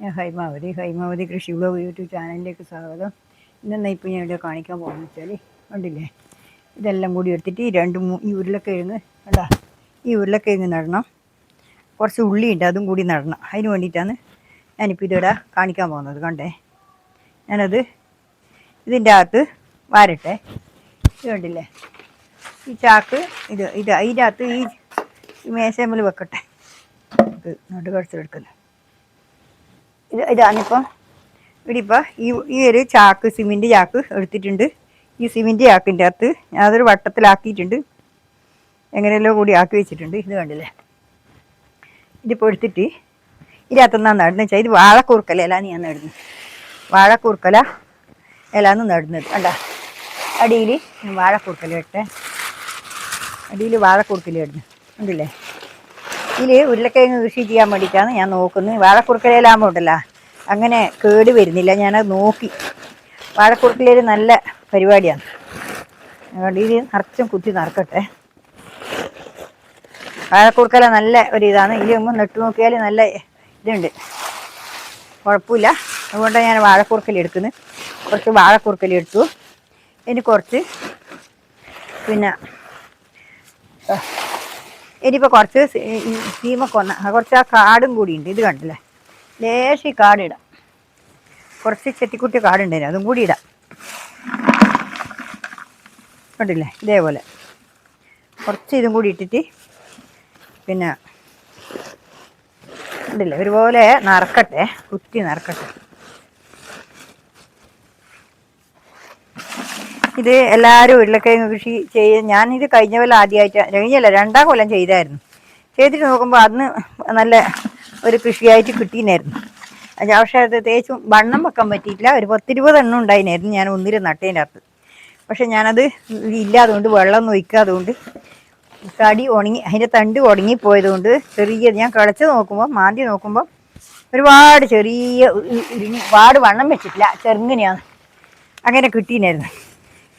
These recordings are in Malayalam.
ഞാൻ ഹൈമാവതി ഹൈമാവതി കൃഷി ബ്ലോഗ് യൂട്യൂബ് ചാനലിലേക്ക് സ്വാഗതം. ഇന്നെന്നാ ഇപ്പോൾ ഞാൻ ഇവിടെ കാണിക്കാൻ പോകുന്നത് വെച്ചാൽ കണ്ടില്ലേ? ഇതെല്ലാം കൂടി എടുത്തിട്ട് ഈ രണ്ട് മൂ ഈ ഉരുളക്കിഴങ്ങ് കണ്ടാ? ഈ ഉരുളക്കിഴങ്ങ് നടണം. കുറച്ച് ഉള്ളിയുണ്ട് അതും കൂടി നടണം. അതിന് വേണ്ടിയിട്ടാണ് ഞാനിപ്പോൾ ഇതിവിടെ കാണിക്കാൻ പോകുന്നത്. കണ്ടേ? ഞാനത് ഇതിന്റെ അകത്ത് വാരട്ടെ. ഇത് കണ്ടില്ലേ? ഈ ചാക്ക് ഇത് ഇത് അതിന്റെ അകത്ത് ഈ മേശമ്മൽ വെക്കട്ടെ. ഇത് നടുകടച്ചെടുക്കുന്നത് ഇത് ഇതാണിപ്പോൾ ഇവിടെ ഇപ്പോൾ ഈ ഈ ഒരു ചാക്ക് സിമെന്റ് ചാക്ക് എടുത്തിട്ടുണ്ട്. ഈ സിമെന്റ് ചാക്കിന്റെ അകത്ത് ഞാനതൊരു വട്ടത്തിലാക്കിയിട്ടുണ്ട്. എങ്ങനെയല്ലോ കൂടി ആക്കി വെച്ചിട്ടുണ്ട്. ഇത് കണ്ടില്ലേ? ഇതിപ്പോൾ എടുത്തിട്ട് ഇതിനകത്തുനിന്നാണ് നടുന്നത് വെച്ചാൽ ഇത് വാഴക്കൂർക്കല ഇലാന്ന് ഞാൻ നടുന്നത്. വാഴക്കൂർക്കല ഇലാന്ന് നടുന്നത്. കണ്ട? അടിയിൽ വാഴക്കൂർക്കല ഇട്ടെ. അടിയിൽ വാഴക്കൂർക്കല ഇടുന്നു. കണ്ടില്ലേ? ഇതിൽ ഉരുളക്കിഴങ്ങ് കൃഷി ചെയ്യാൻ വേണ്ടിയിട്ടാണ് ഞാൻ നോക്കുന്നത്. വാഴക്കുറുക്കലയിലാകുമ്പോൾ ഉണ്ടല്ലോ അങ്ങനെ കേട് വരുന്നില്ല. ഞാനത് നോക്കി. വാഴക്കുറുക്കലയിൽ നല്ല പരിപാടിയാണ്. അതുകൊണ്ട് ഇത് നിറച്ചും കുത്തി നിറക്കട്ടെ വാഴക്കുറുക്കല നല്ല ഒരു ഇതാണ്. ഇതിലൊന്നും നെട്ട് നോക്കിയാൽ നല്ല ഇതുണ്ട്. കുഴപ്പമില്ല. അതുകൊണ്ടാണ് ഞാൻ വാഴക്കുറുക്കൽ എടുക്കുന്നത്. കുറച്ച് വാഴക്കുറുക്കൽ എടുത്തു. ഇനി കുറച്ച് പിന്നെ ഇനിയിപ്പോൾ കുറച്ച് സീമക്കൊന്ന കുറച്ച് ആ കാടും കൂടി ഉണ്ട്. ഇത് കണ്ടില്ലേ? ലേശം കാടിടാം കുറച്ച് ചെത്തിക്കുട്ടി കാടുണ്ടായിരുന്നു അതും കൂടി ഇടാം. കണ്ടില്ലേ? ഇതേപോലെ. കുറച്ച് ഇതും കൂടി ഇട്ടിട്ട് പിന്നെ കണ്ടില്ലേ? ഒരുപോലെ നറക്കട്ടെ. കുത്തി നറക്കട്ടെ. ഇത് എല്ലാവരും ഉരുളക്കിഴങ്ങ് കൃഷി ചെയ്ത് ഞാനിത് കഴിഞ്ഞ കൊല്ലം ആദ്യമായിട്ട് കഴിഞ്ഞല്ല രണ്ടാം കൊല്ലം ചെയ്തായിരുന്നു. ചെയ്തിട്ട് നോക്കുമ്പോൾ അന്ന് നല്ല ഒരു കൃഷിയായിട്ട് കിട്ടിയിരുന്നു പക്ഷേ അത് തേച്ചും വണ്ണം വെക്കാൻ പറ്റിയിട്ടില്ല. ഒരു പത്തിരുപത് എണ്ണം ഉണ്ടായിരുന്നു ഞാൻ ഒന്നിലും നട്ടതിന്റെ അകത്ത്. പക്ഷെ ഞാനത് ഇല്ലാതുകൊണ്ട് വെള്ളം ഒഴിക്കാതുകൊണ്ട് തടി ഉണങ്ങി അതിന്റെ തണ്ട് ഉണങ്ങിപ്പോയതുകൊണ്ട് ചെറിയ ഞാൻ കിളച്ച് നോക്കുമ്പോൾ മാന്തി നോക്കുമ്പോൾ ഒരുപാട് ചെറിയ ഒരുപാട് വണ്ണം വെച്ചിട്ടില്ല. ചെറുങ്ങനെയാണ്. അങ്ങനെ കിട്ടിയിരുന്നു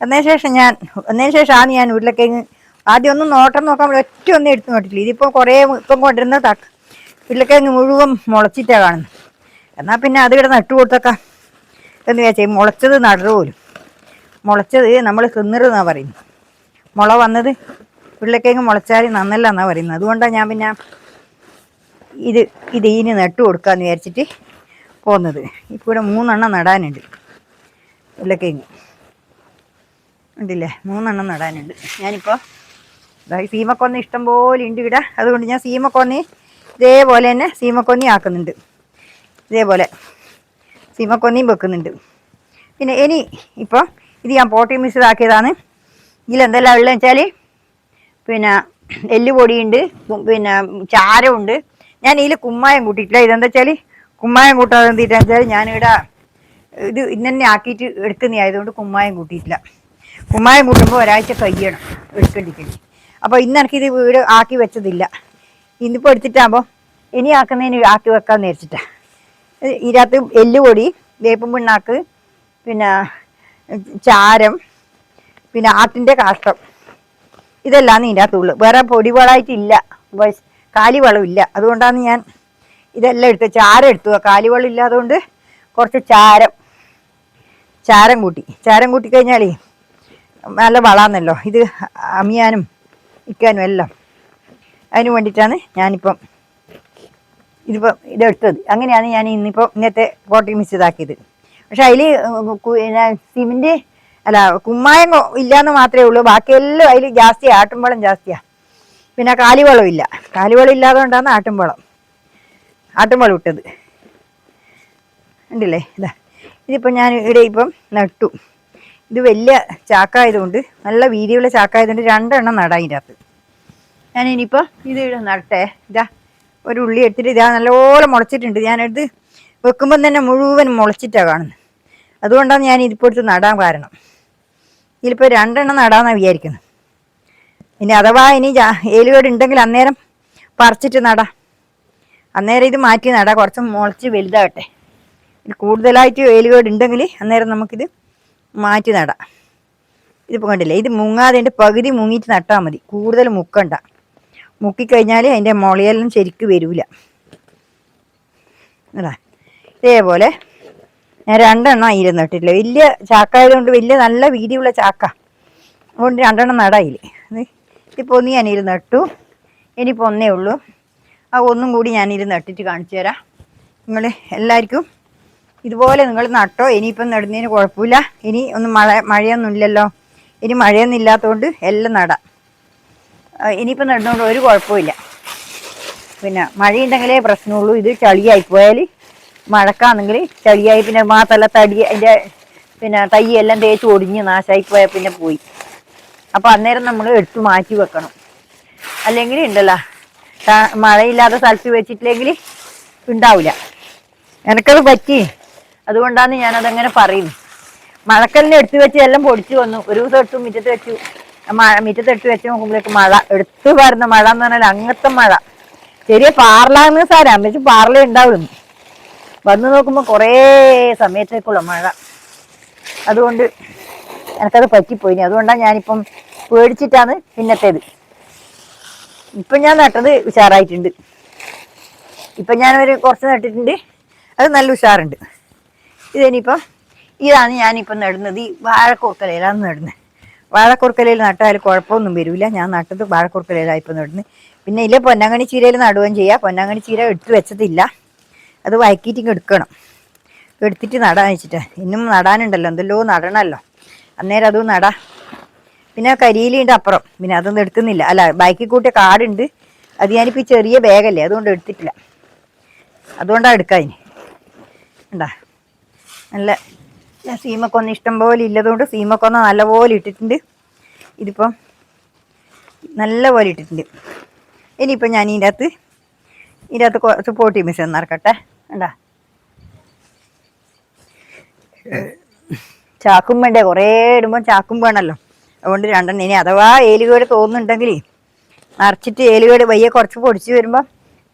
എന്നതിന് ശേഷം ഞാൻ എന്നതിന് ശേഷമാണ് ഞാൻ ഉരുളക്കിഴങ്ങ് ആദ്യം ഒന്നും നോട്ടം നോക്കാൻ ഒറ്റ ഒന്നും എടുത്തു നോട്ടില്ല ഇതിപ്പോൾ കുറേ ഇപ്പം കൊണ്ടിരുന്ന തക്ക ഉരുളക്കിഴങ്ങ് മുഴുവൻ മുളച്ചിട്ടാണ് കാണുന്നത്. എന്നാൽ പിന്നെ അത് ഇവിടെ നട്ടു കൊടുത്തേക്കാം എന്ന് വിചാരിച്ചാൽ മുളച്ചത് നടു പോലും. മുളച്ചത് നമ്മൾ തിന്നരുതെന്നാണ് പറയുന്നത്. മുള വന്നത് ഉരുളക്കിഴങ്ങ് മുളച്ചാൽ നന്നല്ല എന്നാണ് പറയുന്നത്. അതുകൊണ്ടാണ് ഞാൻ പിന്നെ ഇത് ഇത് ഇതിന് നട്ടു കൊടുക്കാമെന്ന് വിചാരിച്ചിട്ട് പോകുന്നത് ഇപ്പോൾ ഇവിടെ മൂന്നെണ്ണം നടാനുണ്ട്. ഉരുളക്കിഴങ്ങ് ഉണ്ടല്ലേ? മൂന്നെണ്ണം നടാനുണ്ട്. ഞാനിപ്പോൾ ഈ സീമക്കൊന്നി ഇഷ്ടം പോലെ ഉണ്ട് ഇവിടെ. അതുകൊണ്ട് ഞാൻ സീമക്കൊന്നി ഇതേപോലെ തന്നെ സീമക്കൊന്നി ആക്കുന്നുണ്ട്. ഇതേപോലെ സീമക്കൊന്നിയും വെക്കുന്നുണ്ട്. പിന്നെ ഇനി ഇപ്പോൾ ഇത് ഞാൻ പോട്ടി മിശ്രിതാക്കിയതാണ് ഇതിലെന്തെല്ലാം ഉള്ളതെന്ന് വെച്ചാൽ പിന്നെ എല്ലുപൊടിയുണ്ട് പൊടിയുണ്ട് പിന്നെ ചാരമുണ്ട് ഞാൻ ഇതിൽ കുമ്മായം കൂട്ടിയിട്ടില്ല. ഇതെന്താ വെച്ചാൽ കുമ്മായം കൂട്ടാതെ എന്തിട്ടാന്ന് വെച്ചാൽ ഞാനിവിടെ ഇത് ഇന്നെ ആക്കിയിട്ട് എടുക്കുന്ന ആയതുകൊണ്ട് കുമ്മായം കൂട്ടിയിട്ടില്ല. കുമ്മായം കൂട്ടുമ്പോൾ ഒരാഴ്ച കഴിയണം എടുക്കേണ്ടിക്കണി അപ്പോൾ ഇന്ന് എനിക്കിത് വീട് ആക്കി വെച്ചതില്ല. ഇന്നിപ്പോൾ എടുത്തിട്ടാകുമ്പോൾ ഇനി ആക്കുന്നതിന് ആക്കി വെക്കാമെന്ന് വിചാരിച്ചിട്ടാ. ഇത് ഇതിനകത്ത് എല്ലുപൊടി വേപ്പും പിണ്ണാക്ക് പിന്നെ ചാരം പിന്നെ ആട്ടിന്റെ കാഷ്ടം. ഇതെല്ലാം ഇതിന്റെ അകത്തുള്ളു വേറെ പൊടിവളമായിട്ടില്ല വസ്- കാലിവളം ഇല്ല അതുകൊണ്ടാണ് ഞാൻ ഇതെല്ലാം എടുത്ത് ചാരം എടുത്തു? കാലിവളം ഇല്ലാത്തതുകൊണ്ട് കുറച്ച് ചാരം ചാരം കൂട്ടി. ചാരം കൂട്ടി കഴിഞ്ഞാലേ നല്ല വളാന്നല്ലോ. ഇത് അമിയാനും ഇക്കാനും എല്ലാം. അതിന് വേണ്ടിയിട്ടാണ് ഞാനിപ്പം ഇതിപ്പം ഇതെടുത്തത്. അങ്ങനെയാണ് ഞാൻ ഇന്നിപ്പോൾ ഇന്നത്തെ കോട്ടി മിക്സ് ഇതാക്കിയത്. പക്ഷെ അതിൽ സിമിന്റ് അല്ല കുമ്മായം ഇല്ലയെന്ന് മാത്രമേ ഉള്ളൂ. ബാക്കിയെല്ലാം അതിൽ ജാസ്തിയാണ് ആട്ടുംവളം ജാസ്തിയാണ് പിന്നെ കാലിവളം ഇല്ല. കാലിവളം ഇല്ലാതുകൊണ്ടാണ് ആട്ടുംവളം ആട്ടുംവളം ഇട്ടത്. ഉണ്ടല്ലേ ഇതാ. ഇതിപ്പോൾ ഞാൻ ഇവിടെ ഇപ്പം നട്ടു. ഇത് വലിയ ചാക്കായതുകൊണ്ട് നല്ല വീതിയുള്ള ചാക്കായതുകൊണ്ട് രണ്ടെണ്ണം നടാം ഇതിന്റെ അകത്ത് ഞാൻ ഇനിയിപ്പോൾ ഇത് നടട്ടെ. ഇതാ ഒരു ഉള്ളി എടുത്തിട്ട് ഇതാ നല്ലപോലെ മുളച്ചിട്ടുണ്ട്. ഞാനെടുത്ത് വെക്കുമ്പം തന്നെ മുഴുവൻ മുളച്ചിട്ടാണ് കാണുന്നത് അതുകൊണ്ടാണ് ഞാൻ ഇതിപ്പോൾ എടുത്ത് നടാൻ കാരണം. ഇതിലിപ്പോൾ രണ്ടെണ്ണം നടാമെന്നാണ് വിചാരിക്കുന്നത് ഇനി അഥവാ ഇനി ഏലുകേട് ഉണ്ടെങ്കിൽ അന്നേരം പറിച്ചിട്ട് നടാം. അന്നേരം ഇത് മാറ്റി നടാം. കുറച്ച് മുളച്ച് വലുതാകട്ടെ കൂടുതലായിട്ട് ഏലുകേട് ഉണ്ടെങ്കിൽ അന്നേരം നമുക്കിത് മാറ്റി നടാം. ഇതിപ്പോൾ കണ്ടില്ലേ? ഇത് മുങ്ങാതെ അതിന്റെ പകുതി മുങ്ങിയിട്ട് നട്ടാൽ മതി. കൂടുതൽ മുക്കണ്ട. മുക്കിക്കഴിഞ്ഞാൽ അതിന്റെ മുളയെല്ലാം ശരിക്ക് വരില്ല അതാ. ഇതേപോലെ ഞാൻ രണ്ടെണ്ണം അതിൽ നട്ടിട്ടില്ല. വലിയ ചാക്ക ആയതുകൊണ്ട് വലിയ നല്ല വീതിയുള്ള ചാക്ക. അതുകൊണ്ട് രണ്ടെണ്ണം നടായില്ല? ഇപ്പോൾ ഒന്ന് ഞാനിൽ നട്ടു. ഇനിയിപ്പോൾ ഒന്നേ ഉള്ളൂ. ആ ഒന്നും കൂടി ഞാനിത് നട്ടിട്ട് കാണിച്ചു തരാം. നിങ്ങൾ എല്ലാവർക്കും ഇതുപോലെ നിങ്ങൾ നട്ടോ ഇനിയിപ്പം നടുന്നതിന് കുഴപ്പമില്ല. ഇനി ഒന്നും മഴ മഴയൊന്നും ഇല്ലല്ലോ. ഇനി മഴയൊന്നും ഇല്ലാത്തതുകൊണ്ട് എല്ലാം നടാം. ഇനിയിപ്പം നടുന്നതുകൊണ്ട് ഒരു കുഴപ്പമില്ല പിന്നെ മഴയുണ്ടെങ്കിലേ പ്രശ്നമുള്ളൂ. ഇത് ചളിയായി പോയാൽ മഴക്കാണെങ്കിൽ ചളിയായി പിന്നെ മാത്രമല്ല തടി അതിന്റെ പിന്നെ തൈ എല്ലാം തേച്ച് ഒടിഞ്ഞ് നാശമായി പോയാൽ പിന്നെ പോയി. അപ്പോൾ അന്നേരം നമ്മൾ എടുത്ത് മാറ്റി വെക്കണം. അല്ലെങ്കിൽ ഉണ്ടല്ലോ മഴയില്ലാത്ത സ്ഥലത്ത് വെച്ചിട്ടില്ലെങ്കിൽ ഉണ്ടാവില്ല എനിക്കത് പറ്റി. അതുകൊണ്ടാണ് ഞാനതങ്ങനെ പറയുന്നു മഴക്കല്ലിന് എടുത്ത് വെച്ച് എല്ലാം പൊടിച്ചു വന്നു. ഒരു ദിവസം എടുത്തു മുറ്റത്ത് വെച്ചു. മഴ മുറ്റത്ത് എടുത്ത് വെച്ച് നോക്കുമ്പോഴേക്ക് മഴ എടുത്തു വരുന്ന മഴ എന്ന് പറഞ്ഞാൽ അങ്ങനത്തെ മഴ. ചെറിയ പാർലാന്ന് സാരം അമ്മച്ച് പാർല ഉണ്ടാവും വന്നു നോക്കുമ്പോൾ കുറേ സമയത്തേക്കുള്ള മഴ. അതുകൊണ്ട് എനിക്കത് പറ്റിപ്പോയിനി. അതുകൊണ്ടാണ് ഞാനിപ്പം പേടിച്ചിട്ടാണ് പിന്നത്തേത്. ഇപ്പം ഞാൻ നട്ടത് ഉഷാറായിട്ടുണ്ട്. ഇപ്പം ഞാനൊരു കുറച്ച് നട്ടിട്ടുണ്ട്. അത് നല്ല ഉഷാറുണ്ട്. ഇതിനിപ്പം ഇതാണ് ഞാനിപ്പം നടുന്നത്. ഈ വാഴക്കൂർക്കലയിലാണ് നടുന്നത്. വാഴക്കൂർക്കലയിൽ നട്ടാൽ കുഴപ്പമൊന്നും വരില്ല ഞാൻ നട്ടത് വാഴക്കൂർക്കലയിലാണ് ഇപ്പം നടുന്നത്. പിന്നെ ഇല്ല പൊന്നാങ്കണി ചീരയിൽ നടുകയും ചെയ്യാം. പൊന്നാങ്കണി ചീര എടുത്ത് വെച്ചതില്ല. അത് വയക്കിയിട്ട് ഇങ്ങ് എടുക്കണം. എടുത്തിട്ട് നടാൻ വെച്ചിട്ട്. ഇന്നും നടാനുണ്ടല്ലോ. എന്തല്ലോ നടണമല്ലോ അന്നേരം അതും നടാം. പിന്നെ കരിയിലുണ്ട് അപ്പുറം. പിന്നെ അതൊന്നും എടുക്കുന്നില്ല. അല്ല ബൈക്കിൽ കൂട്ടിയ കാടുണ്ട്. അത് ഞാനിപ്പോൾ ചെറിയ ബാഗല്ലേ അതുകൊണ്ട് എടുത്തിട്ടില്ല. അതുകൊണ്ടാണ് എടുക്കാൻ ഇനി ഉണ്ടാ നല്ല ഞാൻ സീമക്കൊന്ന ഇഷ്ടം പോലെ ഇല്ലതുകൊണ്ട് സീമക്കൊന്ന നല്ലപോലെ ഇട്ടിട്ടുണ്ട്. ഇതിപ്പം നല്ല പോലെ ഇട്ടിട്ടുണ്ട്. ഇനിയിപ്പം ഞാൻ ഇതിന്റെ അകത്ത് ഇതിന്റെ അകത്ത് കുറച്ച് പോട്ടി മിസ് നിറക്കട്ടെ കണ്ടാ ചാക്കും വേണ്ടേ കുറേ ഇടുമ്പോൾ ചാക്കും വേണമല്ലോ അതുകൊണ്ട് രണ്ടെണ്ണം ഇനി അഥവാ ഏലുകേട് തോന്നുന്നുണ്ടെങ്കിൽ നിറച്ചിട്ട് ഏലുകേട് വയ്യ കുറച്ച് പൊടിച്ച് വരുമ്പോൾ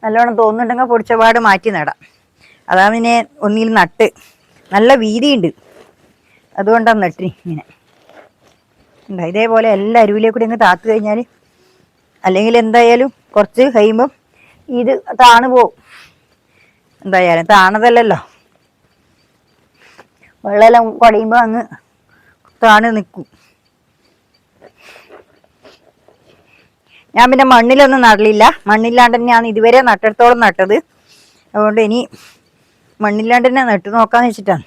നല്ലോണം തോന്നുന്നുണ്ടെങ്കിൽ പൊടിച്ച പാട് മാറ്റി നടാം. അതാ പിന്നെ ഒന്നിൽ നട്ട് നല്ല വീതിയുണ്ട്. അതുകൊണ്ടാണ് നട്ടി ഇങ്ങനെ. ഇതേപോലെ എല്ലാ അരുവിലേക്കൂടി അങ്ങ് താത്തു കഴിഞ്ഞാൽ അല്ലെങ്കിൽ എന്തായാലും കുറച്ച് കഴിയുമ്പം ഇത് താണു പോവും. എന്തായാലും താണതല്ലല്ലോ. വെള്ളമെല്ലാം കുടയുമ്പോൾ അങ്ങ് താണ് നിൽക്കും ഞാൻ പിന്നെ മണ്ണിലൊന്നും നടലില്ല. മണ്ണില്ലാണ്ട് തന്നെയാണ് ഇതുവരെ നട്ടിടത്തോളം നട്ടത്. അതുകൊണ്ട് ഇനി മണ്ണില്ലാണ്ട് തന്നെ നട്ടു നോക്കാന്ന് വെച്ചിട്ടാണ്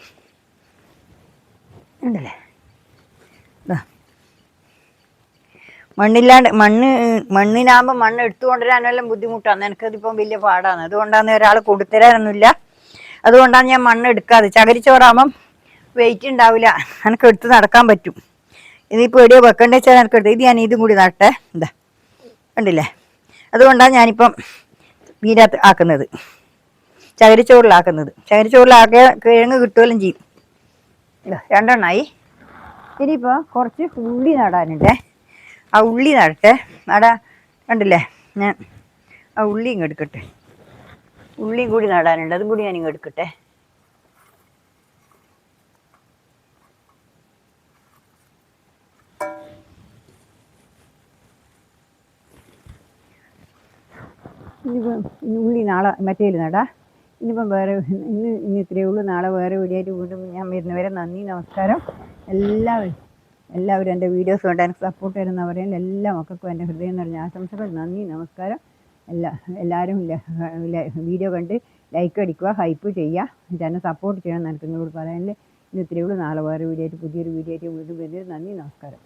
ഉണ്ടല്ലേ. മണ്ണില്ലാണ്ട് മണ്ണ് മണ്ണിനാകുമ്പോൾ മണ്ണ് എടുത്തു കൊണ്ടുവരാനെല്ലാം ബുദ്ധിമുട്ടാണ് എനിക്കതിപ്പം വലിയ പാടാണ്. അതുകൊണ്ടാണ് ഒരാൾ കൊടുത്തരാനൊന്നുമില്ല. അതുകൊണ്ടാണ് ഞാൻ മണ്ണ് എടുക്കാതെ. ചകരിച്ചോറാകുമ്പം വെയിറ്റ് ഉണ്ടാവില്ല എനിക്ക് എടുത്ത് നടക്കാൻ പറ്റും. ഇതിപ്പോൾ എവിടെയോ വെക്കണ്ട വെച്ചാൽ എനിക്ക് എടുത്ത് ഇത് ഞാൻ ഇതും കൂടി നട്ടെ. എന്താ കണ്ടില്ലേ അതുകൊണ്ടാണ് ഞാനിപ്പം വീരാത്ത് ആക്കുന്നത്. ചകരിച്ചോറിലാക്കുന്നത്. ചകരിച്ചോറിലാക്കിയ കിഴങ്ങ് കിട്ടുകയും ചെയ്യും. രണ്ടെണ്ണമായി ഇനിയിപ്പോൾ കുറച്ച് ഉള്ളി നടാനുണ്ടേ. ആ ഉള്ളി നടട്ടെ നടാ കണ്ടില്ലേ? ഞാൻ ആ ഉള്ളി ഇങ്ങ് എടുക്കട്ടെ. ഉള്ളിയും കൂടി നടാനുണ്ട്. അതും കൂടി ഞാൻ ഇങ്ങ് എടുക്കട്ടെ. ഉള്ളി നാളെ മറ്റേൽ നടാ. ഇനിയിപ്പം വേറെ ഇന്ന് ഇന്ന് ഇത്രയേ ഉള്ളൂ. നാളെ വേറെ വീഡിയോയായിട്ട് വീണ്ടും ഞാൻ വരുന്നവരെ നന്ദി നമസ്കാരം. എല്ലാവരും എല്ലാവരും എന്റെ വീഡിയോസ് കൊണ്ട് എനിക്ക് സപ്പോർട്ട് തരുന്നവരെയും എല്ലാ മക്കൾക്കും എന്റെ ഹൃദയം നിറഞ്ഞ ആശംസകൾ. നന്ദി നമസ്കാരം. എല്ലാ എല്ലാവരും വീഡിയോ കണ്ട് ലൈക്ക് അടിക്കുക ഹൈപ്പ് ചെയ്യുക. എന്നെ സപ്പോർട്ട് ചെയ്യണം എനിക്ക് നിങ്ങളോട് പറയാനില്ല ഇന്ന് ഇത്രയേ ഉള്ളൂ. നാളെ വേറെ വീഡിയോ ആയിട്ട് പുതിയൊരു വീഡിയോ ആയിട്ട് വീണ്ടും വരുന്നത് നന്ദി നമസ്കാരം.